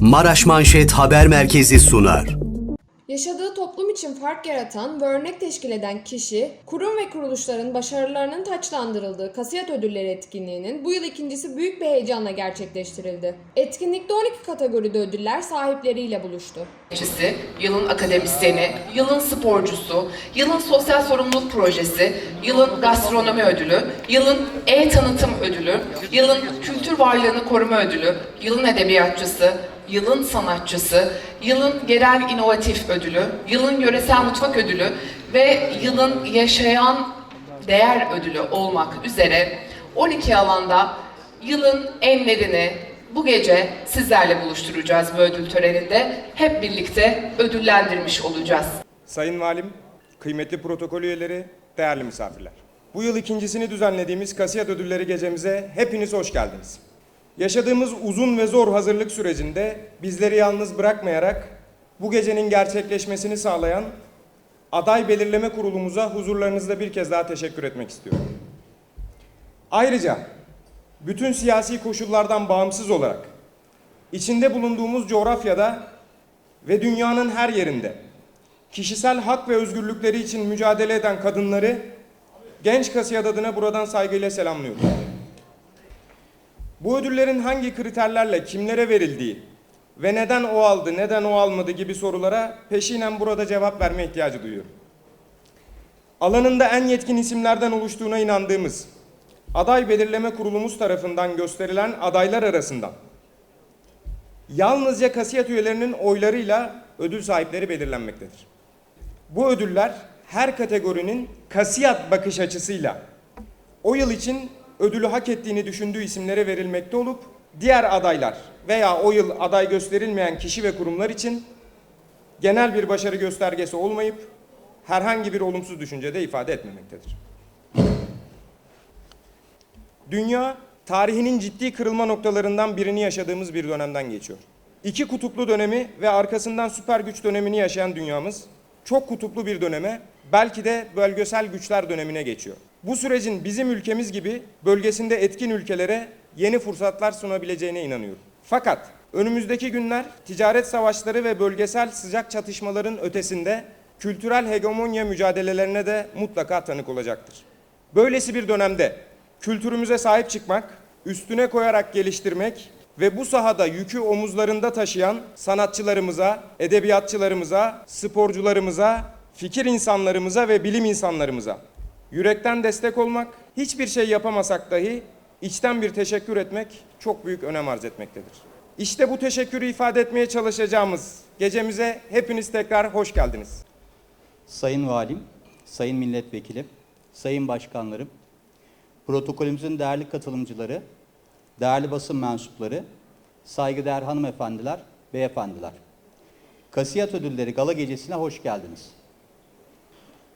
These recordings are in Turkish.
Maraş Manşet Haber Merkezi sunar. Yaşadığı toplum için fark yaratan ve örnek teşkil eden kişi, kurum ve kuruluşların başarılarının taçlandırıldığı Kasiyat Ödülleri etkinliğinin bu yıl ikincisi büyük bir heyecanla gerçekleştirildi. Etkinlikte 12 kategoride ödüller sahipleriyle buluştu. yılın akademisyeni, yılın sporcusu, yılın sosyal sorumluluk projesi, yılın gastronomi ödülü, yılın e-tanıtım ödülü, yılın kültür varlığını koruma ödülü, yılın edebiyatçısı, yılın sanatçısı, yılın yerel inovatif ödülü, yılın yöresel mutfak ödülü ve yılın yaşayan değer ödülü olmak üzere 12 alanda yılın enlerini bu gece sizlerle buluşturacağız bu ödül töreninde. Hep birlikte ödüllendirmiş olacağız. Sayın Valim, kıymetli protokol üyeleri, değerli misafirler. Bu yıl ikincisini düzenlediğimiz Kasiyat Ödülleri gecemize hepiniz hoş geldiniz. Yaşadığımız uzun ve zor hazırlık sürecinde bizleri yalnız bırakmayarak bu gecenin gerçekleşmesini sağlayan aday belirleme kurulumuza huzurlarınızda bir kez daha teşekkür etmek istiyorum. Ayrıca bütün siyasi koşullardan bağımsız olarak içinde bulunduğumuz coğrafyada ve dünyanın her yerinde kişisel hak ve özgürlükleri için mücadele eden kadınları genç kasiyat adına buradan saygıyla selamlıyorum. Bu ödüllerin hangi kriterlerle kimlere verildiği ve neden o aldı, neden o almadı gibi sorulara peşinen burada cevap verme ihtiyacı duyuyorum. Alanında en yetkin isimlerden oluştuğuna inandığımız aday belirleme kurulumuz tarafından gösterilen adaylar arasından yalnızca kasiyat üyelerinin oylarıyla ödül sahipleri belirlenmektedir. Bu ödüller her kategorinin kasiyat bakış açısıyla o yıl için ödülü hak ettiğini düşündüğü isimlere verilmekte olup diğer adaylar veya o yıl aday gösterilmeyen kişi ve kurumlar için genel bir başarı göstergesi olmayıp herhangi bir olumsuz düşünce de ifade etmemektedir. Dünya tarihinin ciddi kırılma noktalarından birini yaşadığımız bir dönemden geçiyor. İki kutuplu dönemi ve arkasından süper güç dönemini yaşayan dünyamız çok kutuplu bir döneme, belki de bölgesel güçler dönemine geçiyor. Bu sürecin bizim ülkemiz gibi bölgesinde etkin ülkelere yeni fırsatlar sunabileceğine inanıyorum. Fakat önümüzdeki günler ticaret savaşları ve bölgesel sıcak çatışmaların ötesinde kültürel hegemonya mücadelelerine de mutlaka tanık olacaktır. Böylesi bir dönemde kültürümüze sahip çıkmak, üstüne koyarak geliştirmek ve bu sahada yükü omuzlarında taşıyan sanatçılarımıza, edebiyatçılarımıza, sporcularımıza, fikir insanlarımıza ve bilim insanlarımıza yürekten destek olmak, hiçbir şey yapamasak dahi içten bir teşekkür etmek çok büyük önem arz etmektedir. İşte bu teşekkürü ifade etmeye çalışacağımız gecemize hepiniz tekrar hoş geldiniz. Sayın Valim, Sayın Milletvekilim, Sayın Başkanlarım, protokolümüzün değerli katılımcıları, değerli basın mensupları, saygıdeğer hanımefendiler, beyefendiler. Kasiyat Ödülleri Gala Gecesi'ne hoş geldiniz.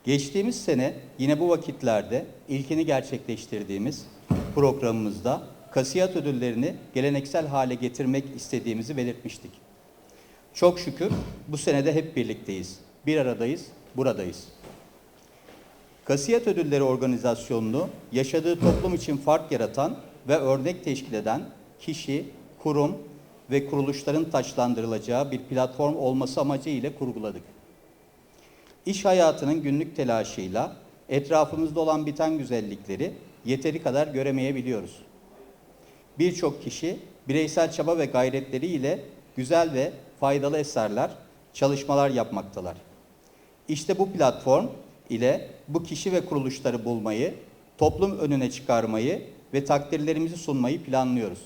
Geçtiğimiz sene yine bu vakitlerde ilkini gerçekleştirdiğimiz programımızda Kasiyat Ödülleri'ni geleneksel hale getirmek istediğimizi belirtmiştik. Çok şükür bu senede hep birlikteyiz. Bir aradayız, buradayız. Kasiyat Ödülleri organizasyonunu yaşadığı toplum için fark yaratan ve örnek teşkil eden kişi, kurum ve kuruluşların taçlandırılacağı bir platform olması amacıyla kurguladık. İş hayatının günlük telaşıyla etrafımızda olan biten güzellikleri yeteri kadar göremeyebiliyoruz. Birçok kişi bireysel çaba ve gayretleriyle güzel ve faydalı eserler, çalışmalar yapmaktalar. İşte bu platform ile bu kişi ve kuruluşları bulmayı, toplum önüne çıkarmayı ve takdirlerimizi sunmayı planlıyoruz.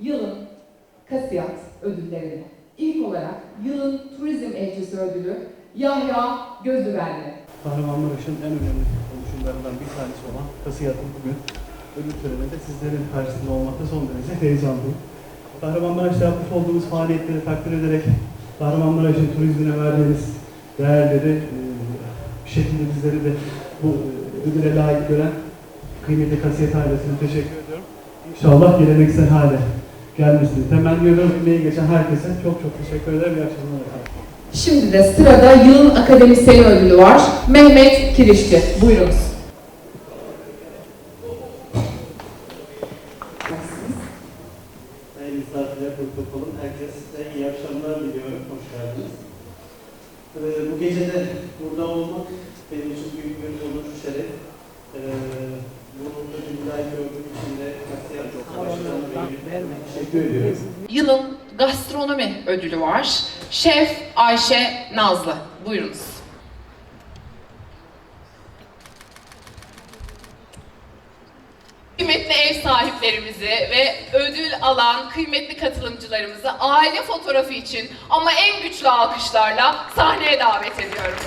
yılın Kasiyat ödüllerini. İlk olarak yılın turizm elçisi ödülü Yahya Gözüverli. Kahramanmaraş'ın en önemli oluşumlarından bir tanesi olan Kasiyat'ın bugün ödül töreninde sizlerin karşısında olmakta son derece heyecanlıyım. Kahramanmaraş'ta yapmış olduğumuz faaliyetleri takdir ederek Kahramanmaraş'ın turizmine verdiğiniz değerleri e, bir şekilde bizleri de bu e, ödüle layık gören kıymetli Kasiyat ailesine teşekkür ediyorum. İnşallah geleneksel hale gelmesini temenni ediyorum. Emeği geçen herkese çok çok teşekkür ederim. İyi akşamlar. Şimdi de sırada yılın akademisyeni ödülü var. Mehmet Kirişçi. Buyurunuz. Sayın misafirler, protokolüm herkese iyi akşamlar diliyorum. Hoş geldiniz. Ee, bu gece de burada olmak benim için büyük bir onur, şeref. Ee, bunu ödülü layık gördüğüm için de Kasiyat Başkanı Bey'e teşekkür ediyorum. Yılın gastronomi ödülü var. Şef Ayşe Nazlı. Buyurunuz. Kıymetli ev sahiplerimizi ve ödül alan kıymetli katılımcılarımızı aile fotoğrafı için ama en güçlü alkışlarla sahneye davet ediyorum.